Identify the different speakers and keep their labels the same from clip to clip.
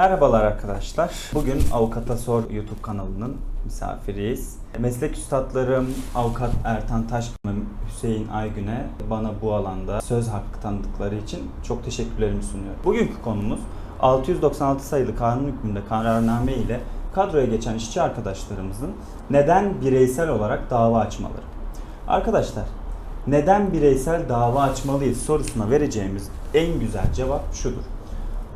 Speaker 1: Merhabalar arkadaşlar. Bugün Avukata Sor YouTube kanalının misafiriyiz. Meslek üstadlarım Avukat Ertan Taşkın ve Hüseyin Aygün'e bana bu alanda söz hakkı tanıdıkları için çok teşekkürlerimi sunuyorum. Bugünkü konumuz 696 sayılı kanun hükmünde kararname ile kadroya geçen işçi arkadaşlarımızın neden bireysel olarak dava açmaları. Arkadaşlar neden bireysel dava açmalıyız sorusuna vereceğimiz en güzel cevap şudur.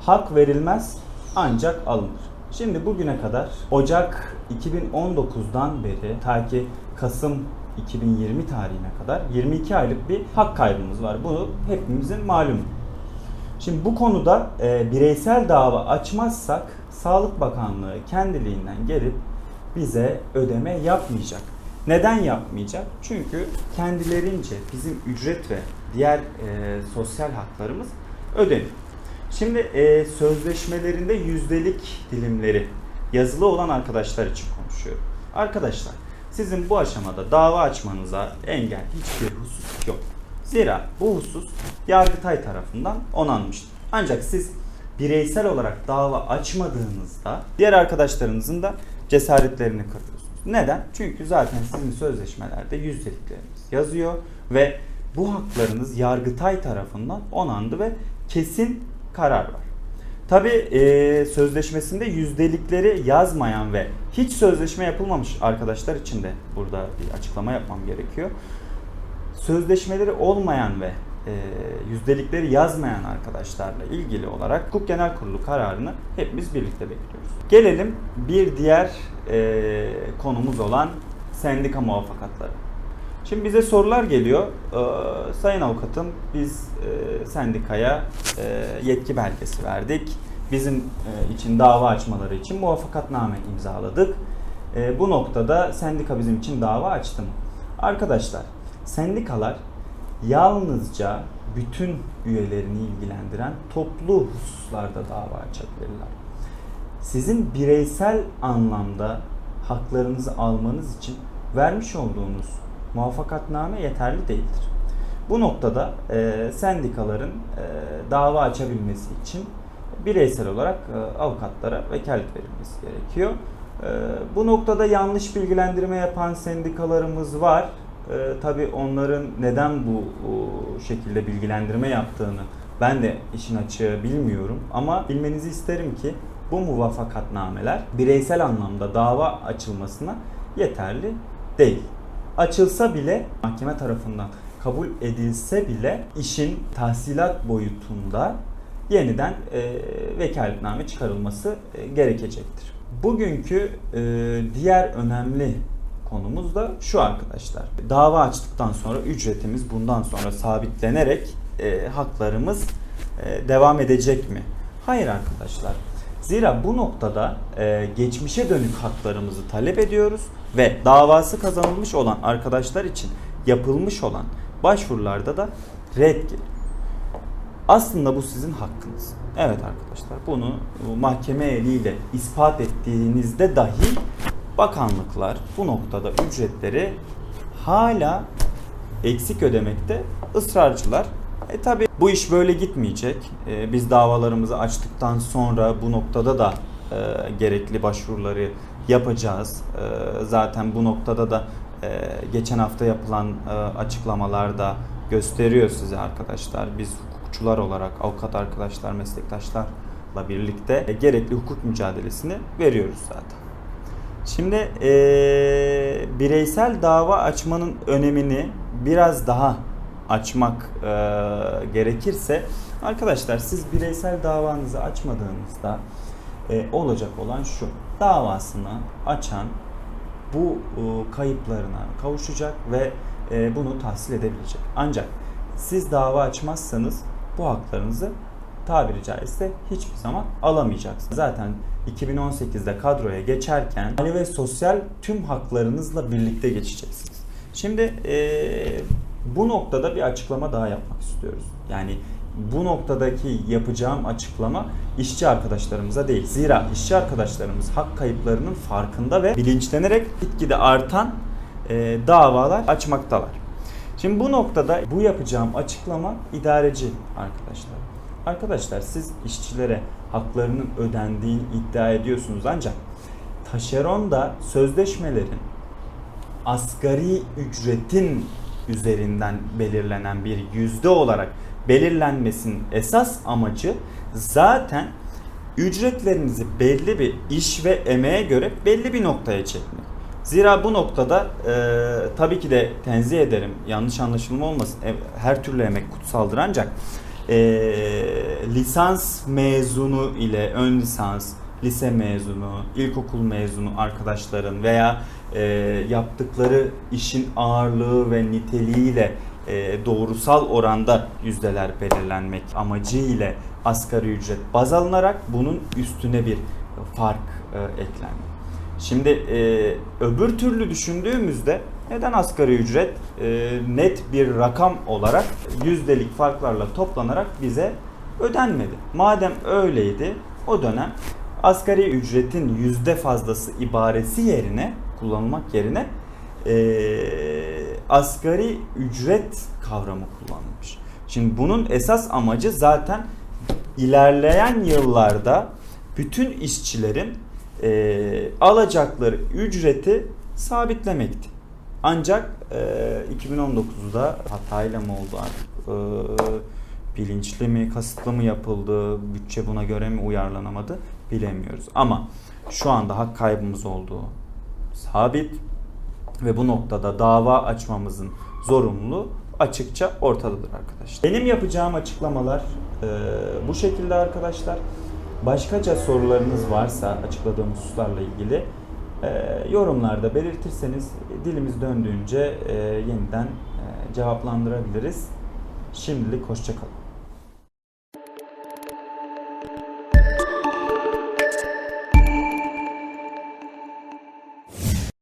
Speaker 1: Hak verilmez ancak alınır. Şimdi bugüne kadar Ocak 2019'dan beri ta ki Kasım 2020 tarihine kadar 22 aylık bir hak kaybımız var. Bunu hepimizin malumu. Şimdi bu konuda e, bireysel dava açmazsak Sağlık Bakanlığı kendiliğinden gelip bize ödeme yapmayacak. Neden yapmayacak? Çünkü kendilerince bizim ücret ve diğer e, sosyal haklarımız ödeniyor. Şimdi e, sözleşmelerinde yüzdelik dilimleri yazılı olan arkadaşlar için konuşuyorum. Arkadaşlar sizin bu aşamada dava açmanıza engel hiçbir husus yok. Zira bu husus Yargıtay tarafından onanmıştır. Ancak siz bireysel olarak dava açmadığınızda diğer arkadaşlarınızın da cesaretlerini kırıyorsunuz. Neden? Çünkü zaten sizin sözleşmelerde yüzdelikleriniz yazıyor ve bu haklarınız Yargıtay tarafından onandı ve kesin karar var. Tabi e, sözleşmesinde yüzdelikleri yazmayan ve hiç sözleşme yapılmamış arkadaşlar için de burada bir açıklama yapmam gerekiyor. Sözleşmeleri olmayan ve e, yüzdelikleri yazmayan arkadaşlarla ilgili olarak Hukuk Genel Kurulu kararını hepimiz birlikte bekliyoruz. Gelelim bir diğer e, konumuz olan sendika muvaffakatları. Şimdi bize sorular geliyor. Ee, Sayın avukatım biz e, sendikaya e, yetki belgesi verdik. Bizim e, için dava açmaları için muvaffakatname imzaladık. E, bu noktada sendika bizim için dava açtı mı? Arkadaşlar sendikalar yalnızca bütün üyelerini ilgilendiren toplu hususlarda dava açabilirler. Sizin bireysel anlamda haklarınızı almanız için vermiş olduğunuz muvaffakatname yeterli değildir. Bu noktada e, sendikaların e, dava açabilmesi için bireysel olarak e, avukatlara vekalet verilmesi gerekiyor. E, bu noktada yanlış bilgilendirme yapan sendikalarımız var. E, Tabi onların neden bu o, şekilde bilgilendirme yaptığını ben de işin açığı bilmiyorum ama bilmenizi isterim ki bu muvaffakatnameler bireysel anlamda dava açılmasına yeterli değil açılsa bile mahkeme tarafından kabul edilse bile işin tahsilat boyutunda yeniden e, vekaletname çıkarılması e, gerekecektir. Bugünkü e, diğer önemli konumuz da şu arkadaşlar. Dava açtıktan sonra ücretimiz bundan sonra sabitlenerek e, haklarımız e, devam edecek mi? Hayır arkadaşlar. Zira bu noktada e, geçmişe dönük haklarımızı talep ediyoruz ve davası kazanılmış olan arkadaşlar için yapılmış olan başvurularda da red geliyor. Aslında bu sizin hakkınız. Evet arkadaşlar bunu mahkeme eliyle ispat ettiğinizde dahi bakanlıklar bu noktada ücretleri hala eksik ödemekte ısrarcılar. E tabi bu iş böyle gitmeyecek. E, biz davalarımızı açtıktan sonra bu noktada da e, gerekli başvuruları yapacağız. E, zaten bu noktada da e, geçen hafta yapılan e, açıklamalarda gösteriyor size arkadaşlar. Biz hukukçular olarak avukat arkadaşlar, meslektaşlarla birlikte e, gerekli hukuk mücadelesini veriyoruz zaten. Şimdi e, bireysel dava açmanın önemini biraz daha açmak e, gerekirse arkadaşlar siz bireysel davanızı açmadığınızda e, olacak olan şu davasını açan bu e, kayıplarına kavuşacak ve e, bunu tahsil edebilecek. Ancak siz dava açmazsanız bu haklarınızı tabiri caizse hiçbir zaman alamayacaksınız. Zaten 2018'de kadroya geçerken mali ve sosyal tüm haklarınızla birlikte geçeceksiniz. Şimdi e, bu noktada bir açıklama daha yapmak istiyoruz. Yani bu noktadaki yapacağım açıklama işçi arkadaşlarımıza değil. Zira işçi arkadaşlarımız hak kayıplarının farkında ve bilinçlenerek gitgide artan e, davalar açmaktalar. Şimdi bu noktada bu yapacağım açıklama idareci arkadaşlar. Arkadaşlar siz işçilere haklarının ödendiğini iddia ediyorsunuz ancak taşeron da sözleşmelerin asgari ücretin üzerinden belirlenen bir yüzde olarak belirlenmesinin esas amacı zaten ücretlerinizi belli bir iş ve emeğe göre belli bir noktaya çekmek. Zira bu noktada e, tabii ki de tenzih ederim yanlış anlaşılma olmasın E, her türlü emek kutsaldır ancak e, lisans mezunu ile ön lisans, lise mezunu, ilkokul mezunu arkadaşların veya e, yaptıkları işin ağırlığı ve niteliğiyle e, doğrusal oranda yüzdeler belirlenmek amacı ile asgari ücret baz alınarak bunun üstüne bir fark e, eklendi. Şimdi e, öbür türlü düşündüğümüzde neden asgari ücret e, net bir rakam olarak yüzdelik farklarla toplanarak bize ödenmedi? Madem öyleydi o dönem asgari ücretin yüzde fazlası ibaresi yerine kullanılmak yerine e, asgari ücret kavramı kullanılmış. Şimdi bunun esas amacı zaten ilerleyen yıllarda bütün işçilerin e, alacakları ücreti sabitlemekti. Ancak e, 2019'da hatayla mı oldu artık? E, bilinçli mi, kasıtlı mı yapıldı, bütçe buna göre mi uyarlanamadı bilemiyoruz. Ama şu anda hak kaybımız olduğu sabit ve bu noktada dava açmamızın zorunluluğu açıkça ortadadır arkadaşlar. Benim yapacağım açıklamalar e, bu şekilde arkadaşlar. Başkaca sorularınız varsa açıkladığım hususlarla ilgili e, yorumlarda belirtirseniz dilimiz döndüğünce e, yeniden e, cevaplandırabiliriz. Şimdilik hoşçakalın.